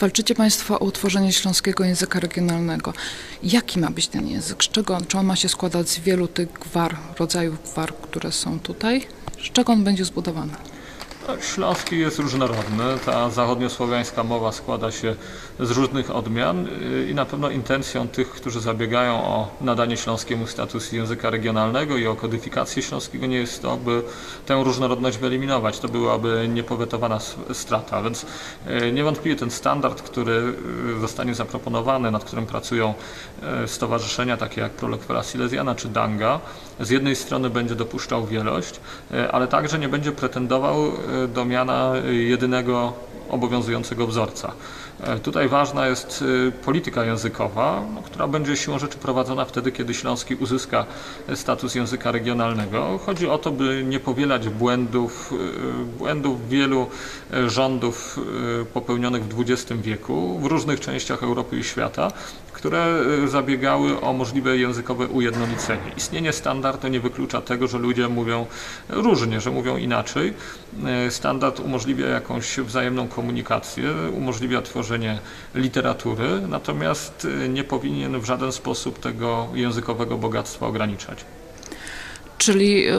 Walczycie Państwo o utworzenie śląskiego języka regionalnego. Jaki ma być ten język? Z czego on, czy on ma się składać z wielu tych gwar, rodzajów gwar, które są tutaj? Z czego on będzie zbudowany? No, Śląski jest różnorodny. Ta zachodniosłowiańska mowa składa się z różnych odmian yy, i na pewno intencją tych, którzy zabiegają o nadanie śląskiemu status języka regionalnego i o kodyfikację śląskiego nie jest to, by tę różnorodność wyeliminować. To byłaby niepowetowana strata. Więc yy, niewątpliwie ten standard, który yy, zostanie zaproponowany, nad którym pracują stowarzyszenia takie jak Prolekwera Silesiana czy Danga, z jednej strony będzie dopuszczał wielość, ale także nie będzie pretendował do miana e, jedynego obowiązującego wzorca. E, Tutaj ważna jest e, polityka językowa, no, która będzie siłą rzeczy prowadzona wtedy, kiedy Śląski uzyska e, status języka regionalnego. Chodzi o to, by nie powielać błędów, e, błędów wielu e, rządów e, popełnionych w XX wieku w różnych częściach Europy i świata, które zabiegały o możliwe językowe ujednolicenie. Istnienie standardu nie wyklucza tego, że ludzie mówią różnie, że mówią inaczej. Standard umożliwia jakąś wzajemną komunikację, umożliwia tworzenie literatury, natomiast e, nie powinien w żaden sposób tego językowego bogactwa ograniczać. Czyli y,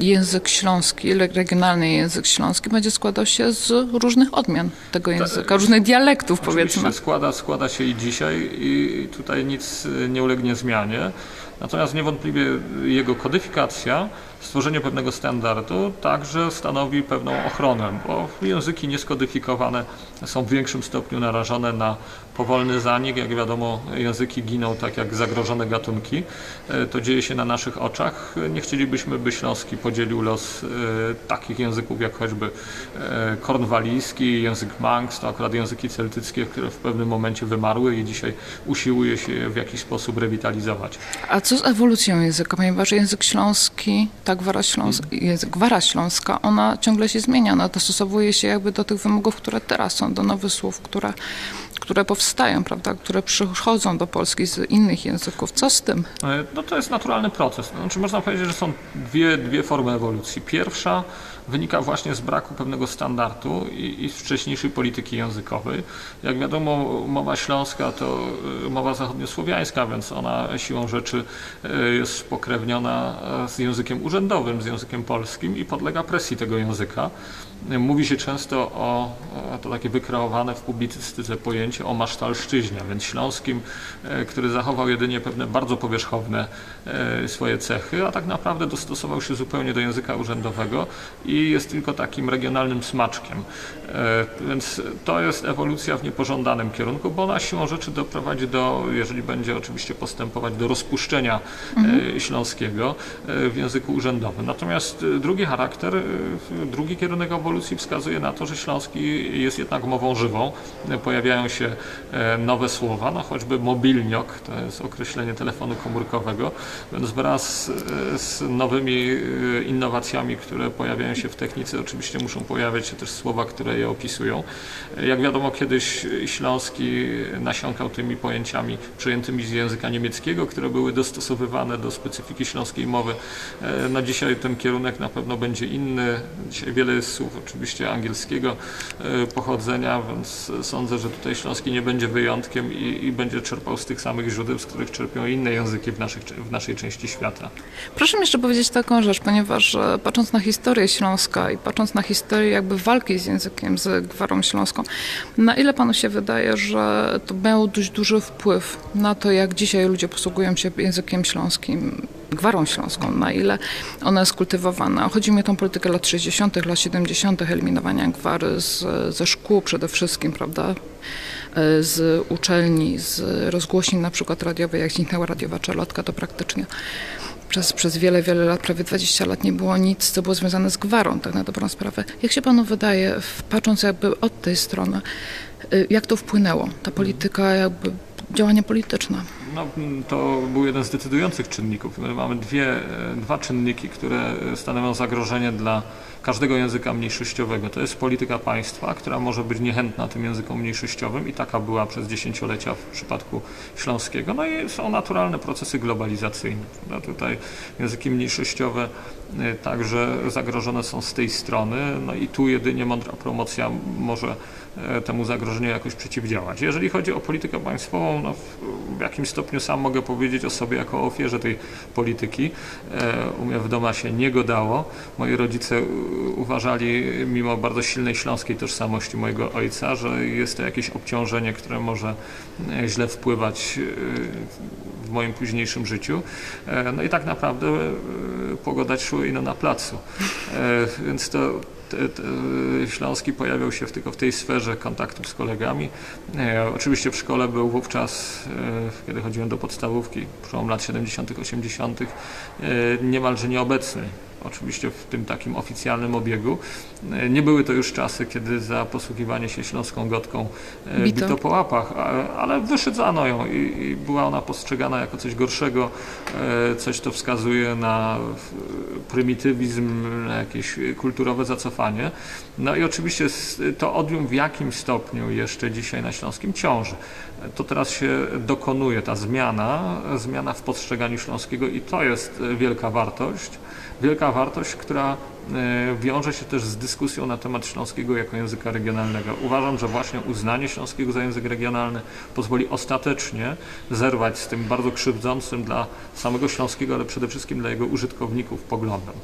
język śląski, regionalny język śląski będzie składał się z różnych odmian tego języka, różnych dialektów powiedzmy. Składa, składa się i dzisiaj i tutaj nic y, nie ulegnie zmianie. Natomiast niewątpliwie jego kodyfikacja, stworzenie pewnego standardu także stanowi pewną ochronę, bo języki nieskodyfikowane są w większym stopniu narażone na powolny zanik. Jak wiadomo, języki giną tak jak zagrożone gatunki. E, To dzieje się na naszych oczach. Nie chcielibyśmy, by śląski podzielił los e, takich języków jak choćby e, kornwalijski, język manx, to akurat języki celtyckie, które w pewnym momencie wymarły i dzisiaj usiłuje się je w jakiś sposób rewitalizować. A co z ewolucją języka? Ponieważ język śląski, ta gwara, śląs język, gwara śląska, ona ciągle się zmienia, ona dostosowuje się jakby do tych wymogów, które teraz są, do nowych słów, które, które powstają, prawda, które przychodzą do Polski z innych języków. Co z tym? E, No to jest naturalny proces. Znaczy można powiedzieć, że są dwie, dwie formy ewolucji. Pierwsza wynika właśnie z braku pewnego standardu i, i z wcześniejszej polityki językowej. Jak wiadomo, mowa śląska to e, mowa zachodniosłowiańska, więc ona siłą rzeczy e, jest spokrewniona z językiem urzędowym, z językiem polskim i podlega presji tego języka. Mówi się często o, o to takie wykreowane w publicystyce pojęcie o masztalszczyźnie, więc śląskim, e, który zachował jedynie pewne bardzo powierzchowne e, swoje cechy, a tak naprawdę dostosował się zupełnie do języka urzędowego i jest tylko takim regionalnym smaczkiem. E, Więc to jest ewolucja w niepożądanym kierunku, bo ona siłą rzeczy doprowadzi do, jeżeli będzie oczywiście postępować, do rozpuszczenia e, śląskiego w języku urzędowym. Natomiast drugi charakter, drugi kierunek ewolucji wskazuje na to, że śląski jest jednak mową żywą. Pojawiają się e, nowe słowa, no choćby mobilniok, to jest określenie telefonu komórkowego, więc wraz e, z nowymi e, innowacjami, które pojawiają się w technice, oczywiście muszą pojawiać się też słowa, które je opisują. E, Jak wiadomo, kiedyś Śląski nasiąkał tymi pojęciami przyjętymi z języka niemieckiego, które były dostosowywane do specyfiki śląskiej mowy. E, No dzisiaj ten kierunek na pewno będzie inny. Dzisiaj wiele jest słów oczywiście angielskiego e, pochodzenia, więc sądzę, że tutaj Śląski nie będzie wyjątkiem i, i będzie czerpał z tych samych źródeł, z których czerpią inne języki w, naszych, w naszej części świata. Proszę mi jeszcze powiedzieć taką rzecz, ponieważ e, patrząc na historię Śląska i patrząc na historię jakby walki z językiem, z gwarą śląską, na ile panu się wydaje, że to miało dość duży wpływ na to, jak dzisiaj ludzie posługują się językiem śląskim, gwarą śląską, na ile ona jest kultywowana. Chodzi mi o tą politykę lat 60., lat 70., eliminowania gwary z, ze szkół przede wszystkim, prawda? Z uczelni, z rozgłośni na przykład radiowej, jak zniknęła radiowa czelotka, to praktycznie przez, przez wiele, wiele lat, prawie 20 lat nie było nic, co było związane z gwarą, tak na dobrą sprawę. Jak się panu wydaje, patrząc jakby od tej strony, y, jak to wpłynęło, ta polityka jakby działania polityczne? No, to był jeden z decydujących czynników. My mamy dwie, e, dwa czynniki, które stanowią zagrożenie dla każdego języka mniejszościowego. To jest polityka państwa, która może być niechętna tym językom mniejszościowym i taka była przez dziesięciolecia w przypadku śląskiego. No i są naturalne procesy globalizacyjne. No tutaj języki mniejszościowe także zagrożone są z tej strony, no i tu jedynie mądra promocja może e, temu zagrożeniu jakoś przeciwdziałać. Jeżeli chodzi o politykę państwową, no w, jakimś stopniu sam mogę powiedzieć o sobie jako ofierze tej polityki. E, U mnie w domu się nie godało. Moi rodzice uważali, mimo bardzo silnej śląskiej tożsamości mojego ojca, że jest to jakieś obciążenie, które może źle wpływać w moim późniejszym życiu. No i tak naprawdę pogodać szło ino na placu. E, Więc to te, te, Śląski pojawiał się tylko w tej sferze kontaktów z kolegami. E, oczywiście w szkole był wówczas, e, kiedy chodziłem do podstawówki, przełom lat 70., 80., e, niemalże nieobecny. Oczywiście w tym takim oficjalnym obiegu. E, Nie były to już czasy, kiedy za posługiwanie się śląską gotką e, Bito. bito po łapach, ale wyszydzano ją i, była ona postrzegana jako coś gorszego, e, coś to wskazuje na prymitywizm, na jakieś kulturowe zacofanie. No i oczywiście to odium w jakim stopniu jeszcze dzisiaj na Śląskim ciąży. To teraz się dokonuje, ta zmiana, zmiana w postrzeganiu śląskiego i to jest wielka wartość. Wielka wartość, która e, wiąże się też z dyskusją na temat śląskiego jako języka regionalnego. Uważam, że właśnie uznanie śląskiego za język regionalny pozwoli ostatecznie zerwać z tym bardzo krzywdzącym dla samego śląskiego, ale przede wszystkim dla jego użytkowników poglądem.